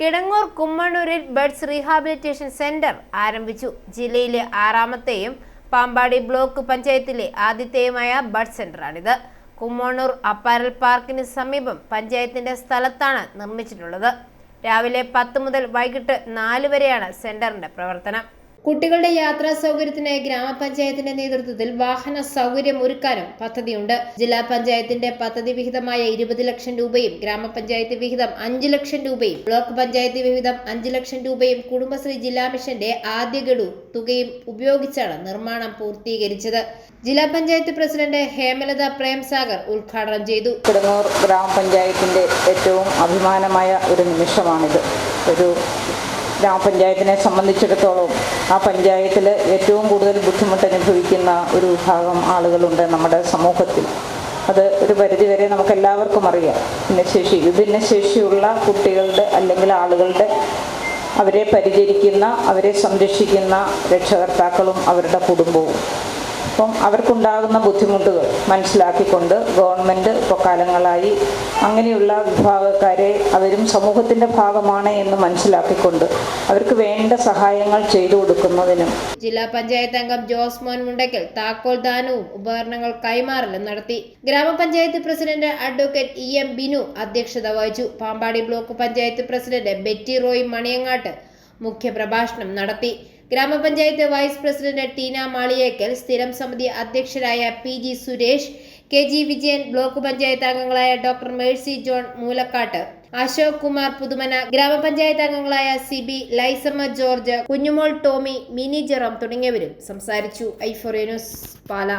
കിടങ്ങൂർ കുമ്മണ്ണൂരിൽ buds rehabilitation centre ആരംഭിച്ചു. ജില്ലയിലെ ആറാമത്തെയും പാമ്പാടി ബ്ലോക്ക് പഞ്ചായത്തിലെ ആദ്യത്തെയുമായ ബഡ് സെന്ററാണിത്. കുമ്മണ്ണൂർ അപ്പാരൽ പാർക്കിന് സമീപം പഞ്ചായത്തിന്റെ സ്ഥലത്താണ് നിർമ്മിച്ചിട്ടുള്ളത്. രാവിലെ പത്ത് മുതൽ വൈകിട്ട് നാല് വരെയാണ് സെന്ററിന്റെ പ്രവർത്തനം. കുട്ടികളുടെ യാത്രാ സൗകര്യത്തിന് ഗ്രാമപഞ്ചായത്തിന്റെ നേതൃത്വത്തിൽ വാഹന സൗകര്യം ഒരുക്കാനും പദ്ധതിയുണ്ട്. ജില്ലാ പഞ്ചായത്തിന്റെ പദ്ധതി വിഹിതമായ ഇരുപത് ലക്ഷം രൂപയും ഗ്രാമപഞ്ചായത്ത് വിഹിതം അഞ്ച് ലക്ഷം രൂപയും ബ്ലോക്ക് പഞ്ചായത്ത് വിഹിതം അഞ്ച് ലക്ഷം രൂപയും കുടുംബശ്രീ ജില്ലാ മിഷന്റെ ആദ്യ ഗഡു തുകയും ഉപയോഗിച്ചാണ് നിർമ്മാണം പൂർത്തീകരിച്ചത്. ജില്ലാ പഞ്ചായത്ത് പ്രസിഡന്റ് ഹേമലത പ്രേംസാഗർ ഉദ്ഘാടനം ചെയ്തു. കിടന്നൂർ ഗ്രാമപഞ്ചായത്തിന്റെ ഏറ്റവും അഭിമാനമായ ഒരു നിമിഷമാണിത്. ഒരു ഗ്രാമപഞ്ചായത്തിനെ സംബന്ധിച്ചിടത്തോളം ആ പഞ്ചായത്തിൽ ഏറ്റവും കൂടുതൽ ബുദ്ധിമുട്ട് അനുഭവിക്കുന്ന ഒരു വിഭാഗം ആളുകളുണ്ട് നമ്മുടെ സമൂഹത്തിൽ. അത് ഒരു പരിധിവരെ നമുക്ക് എല്ലാവർക്കും അറിയാം. ഭിന്നശേഷി വിഭിന്നശേഷിയുള്ള കുട്ടികളുടെ അല്ലെങ്കിൽ ആളുകളുടെ അവരെ പരിചരിക്കുന്ന അവരെ സംരക്ഷിക്കുന്ന രക്ഷകർത്താക്കളും അവരുടെ കുടുംബവും. അപ്പം അവർക്കുണ്ടാകുന്ന ബുദ്ധിമുട്ടുകൾ മനസ്സിലാക്കിക്കൊണ്ട് ഗവൺമെന്റ് ഇപ്പോൾ കാലങ്ങളായി അങ്ങനെയുള്ള വിഭാഗക്കാരെ അവരും സമൂഹത്തിന്റെ ഭാഗമാണ് എന്ന് മനസ്സിലാക്കിക്കൊണ്ട് അവർക്ക് വേണ്ട സഹായങ്ങൾ ചെയ്തു കൊടുക്കുന്നതിനും ജില്ലാ പഞ്ചായത്ത് അംഗം ജോസ് മോൻ മുണ്ടയ്ക്കൽ താക്കോൽ ദാനവും ഉപകരണങ്ങൾ കൈമാറലും നടത്തി. ഗ്രാമപഞ്ചായത്ത് president advocate E M Binu അധ്യക്ഷത വഹിച്ചു. Pampady block panchayat president Betty Roy Maniyangattu മുഖ്യപ്രഭാഷണം നടത്തി. ഗ്രാമപഞ്ചായത്ത് വൈസ് പ്രസിഡന്റ് ടീന മാളിയേക്കൽ സ്ഥിരം സമിതി അധ്യക്ഷരായ P G Suresh K G Vijayan block panchayat അംഗങ്ങളായ doctor Mercy John Moolakkattu Ashok Kumar Puthumana ഗ്രാമപഞ്ചായത്ത് അംഗങ്ങളായ സിബി ലൈസമ്മ ജോർജ് കുഞ്ഞുമോൾ ടോമി മിനി ജെറോം തുടങ്ങിയവരും സംസാരിച്ചു. ഐഫോറിയനുസ് പാല.